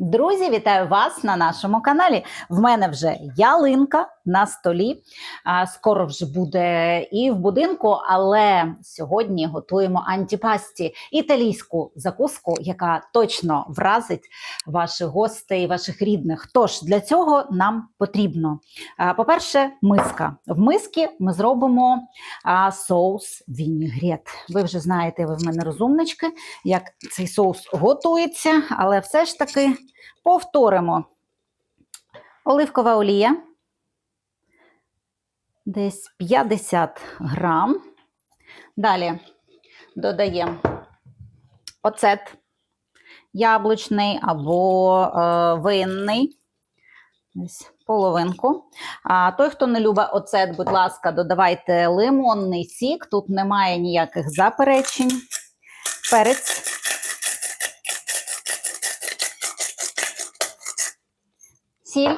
Друзі, вітаю вас на нашому каналі. В мене вже ялинка на столі. Скоро вже буде і в будинку, але сьогодні готуємо антіпасті італійську закуску, яка точно вразить ваших гостей, ваших рідних. Тож для цього нам потрібно, по-перше, миска. В миски ми зробимо соус вінігрет. Ви вже знаєте, ви в мене розумнички, як цей соус готується, але все ж таки. Повторимо. Оливкова олія. Десь 50 грам. Далі додаємо оцет яблучний або е, винний. Десь половинку. А той, хто не любить оцет, будь ласка, додавайте лимонний сік. Тут немає ніяких заперечень. Перець. Сіль.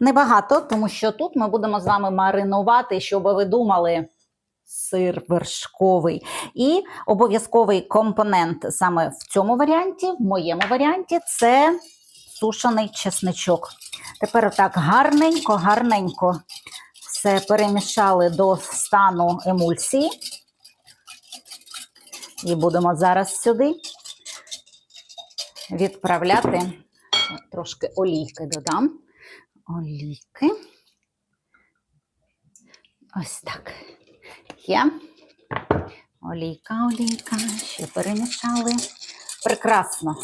Небагато, тому що тут ми будемо з вами маринувати, щоб ви думали, сир вершковий. І обов'язковий компонент саме в цьому варіанті, в моєму варіанті, це сушений чесничок. Тепер отак гарненько, гарненько все перемішали до стану емульсії. І будемо зараз сюди відправляти. Трошки олійки додам. Олійки. Ось так. Є. Олійка, олійка. Ще перемішали. Прекрасно.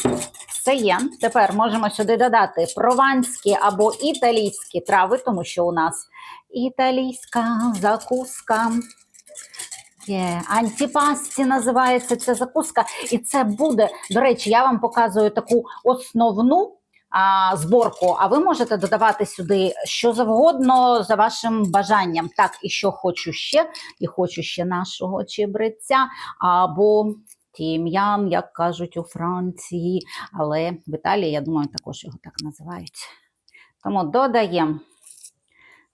Все є. Тепер можемо сюди додати прованські або італійські трави, тому що у нас італійська закуска. Є. Антіпасті називається ця закуска. І це буде, до речі, я вам показую таку основну а, зборку, а ви можете додавати сюди що завгодно за вашим бажанням. Так, і що хочу ще, і хочу ще нашого чебреця, або тім'ян, як кажуть у Франції, але в Італії, я думаю, також його так називають. Тому додаємо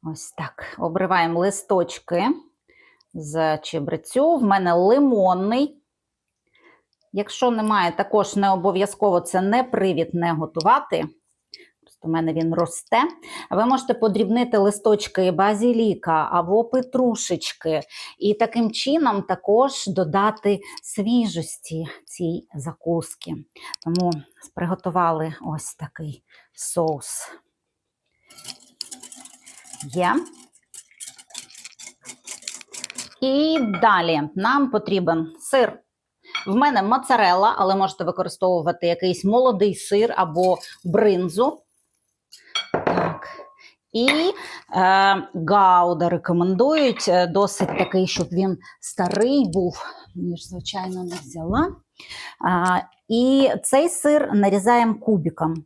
ось так, обриваємо листочки з чебрецю. В мене лимонний. Якщо немає, також не обов'язково це не привід не готувати. Просто в мене він росте. Ви можете подрібнити листочки базіліка або петрушечки, і таким чином також додати свіжості цій закуски. Тому приготували ось такий соус. Є. І далі нам потрібен сир. В мене моцарелла, але можете використовувати якийсь молодий сир або бринзу. Так. І е, гауда рекомендують е, досить такий, щоб він старий був, ніж, звичайно, не взяла. А, і цей сир нарізаємо кубиком.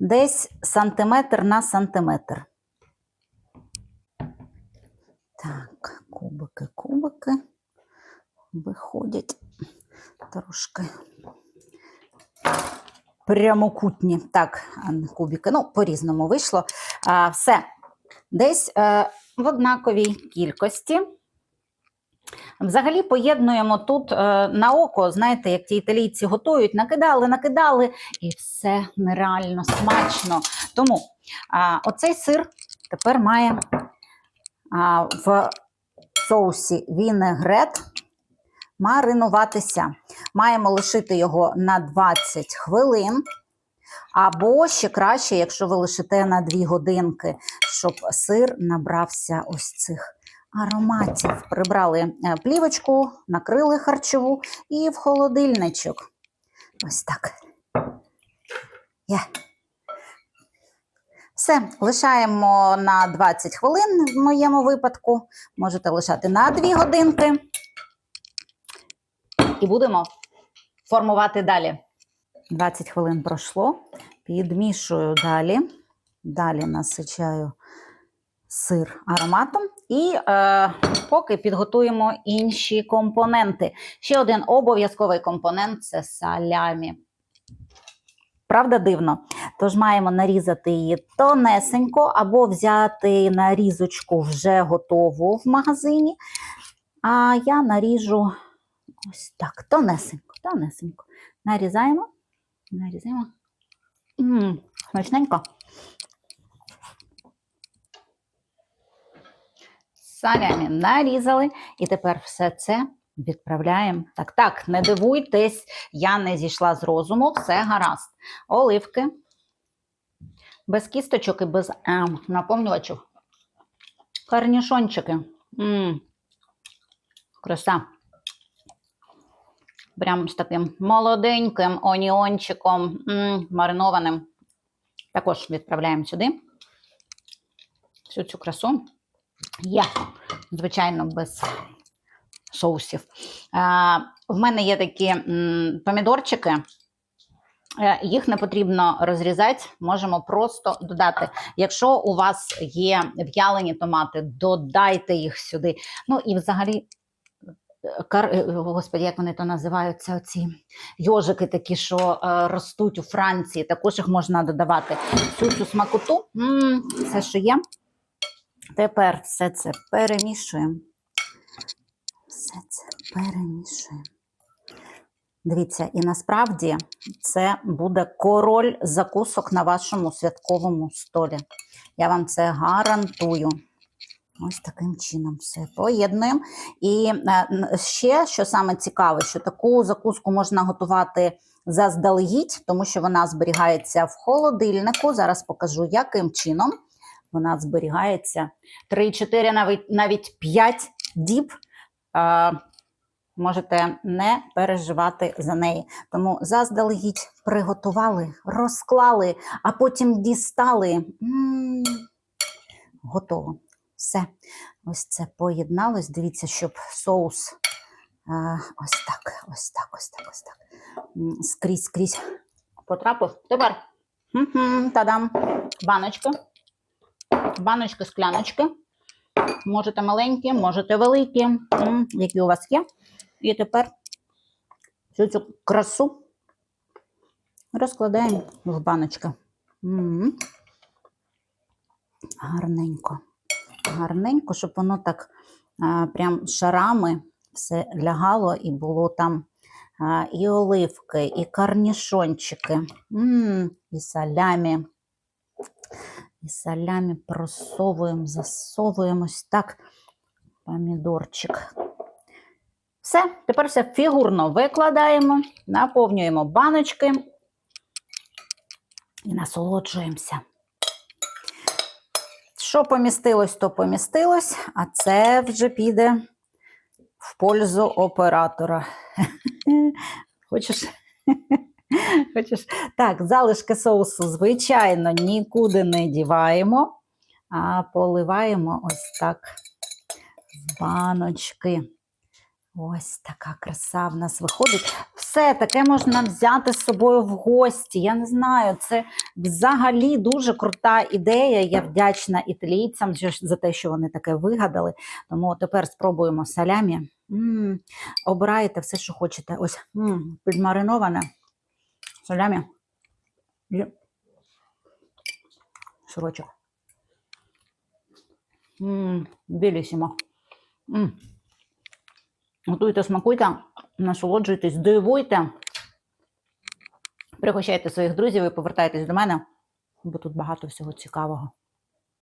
Десь сантиметр на сантиметр. Так, кубики, кубики виходять трошки прямокутні. Так, кубики. Ну, по-різному вийшло. А, Все. Десь е, в однаковій кількості. Взагалі поєднуємо тут е, на око, знаєте, як ті італійці готують, накидали, накидали, і все нереально смачно. Тому а, оцей сир тепер має а, в соусі вінегрет маринуватися. Маємо лишити його на 20 хвилин. Або ще краще, якщо ви лишите на 2 годинки, щоб сир набрався ось цих ароматів. Прибрали е, плівочку, накрили харчову і в холодильничок. Ось так. Є. Все, лишаємо на 20 хвилин в моєму випадку. Можете лишати на 2 годинки. І будемо формувати далі. 20 хвилин пройшло. Підмішую далі. Далі насичаю сир ароматом. І е, поки підготуємо інші компоненти. Ще один обов'язковий компонент це салямі. Правда, дивно. Тож маємо нарізати її тонесенько, або взяти нарізочку вже готову в магазині. А я наріжу Ось так, тонесенько, тонесенько. Нарізаємо, нарізаємо. М, Смачненько. Салямі нарізали, і тепер все це відправляємо. Так, так, не дивуйтесь, я не зійшла з розуму, все гаразд. Оливки. Без кісточок і без е, наповнювачів. Корнішончики. М, Краса. Прям з таким молоденьким оніончиком, м, маринованим. Також відправляємо сюди. Всю цю красу. Є, звичайно, без соусів. В мене є такі помідорчики. Е, Їх не потрібно розрізати, можемо просто додати. Якщо у вас є в'ялені томати, додайте їх сюди. Ну і взагалі, е, кар... е, господи, як вони то називаються? Оці йожики такі, що е, ростуть у Франції, також їх можна додавати. Всю цю смакоту, все, що є. Тепер все це перемішуємо. Все це перемішуємо. Дивіться, і насправді це буде король закусок на вашому святковому столі. Я вам це гарантую. Ось таким чином все поєднуємо. І е, ще, що саме цікаве, що таку закуску можна готувати заздалегідь, тому що вона зберігається в холодильнику. Зараз покажу, яким чином вона зберігається 3-4, навіть, навіть 5 діб. Е, можете не переживати за неї. Тому заздалегідь приготували, розклали, а потім дістали. М, Готово. Все. Ось це поєдналось. Дивіться, щоб соус е, ось так, ось так, ось так, ось так. Скрізь, скрізь потрапив. Тепер та-дам, баночки. Баночки, скляночки. Можете маленькі, можете великі, які у вас є. І тепер всю цю красу розкладаємо в баночки. Гарненько. Гарненько, щоб воно так а, прям шарами все лягало і було там і оливки, і карнішончики, і салямі. І салямі просовуємо, засовуємо ось так помідорчик. Все, тепер все фігурно викладаємо, наповнюємо баночки і насолоджуємося. Що помістилось, то помістилось, а це вже піде в пользу оператора. Хочеш? Хочеш? Так, залишки соусу, звичайно, нікуди не діваємо, а поливаємо ось так в баночки. Ось така краса в нас виходить. Все таке можна взяти з собою в гості. Я не знаю, це взагалі дуже крута ідея. Я вдячна італійцям за- те, що вони таке вигадали. Тому тепер спробуємо салямі. м Обирайте все, що хочете. Ось м підмариноване салямі. І Сирочок. м Білісімо. Готуйте, смакуйте, насолоджуйтесь, дивуйте. Пригощайте своїх друзів і повертайтесь до мене, бо тут багато всього цікавого.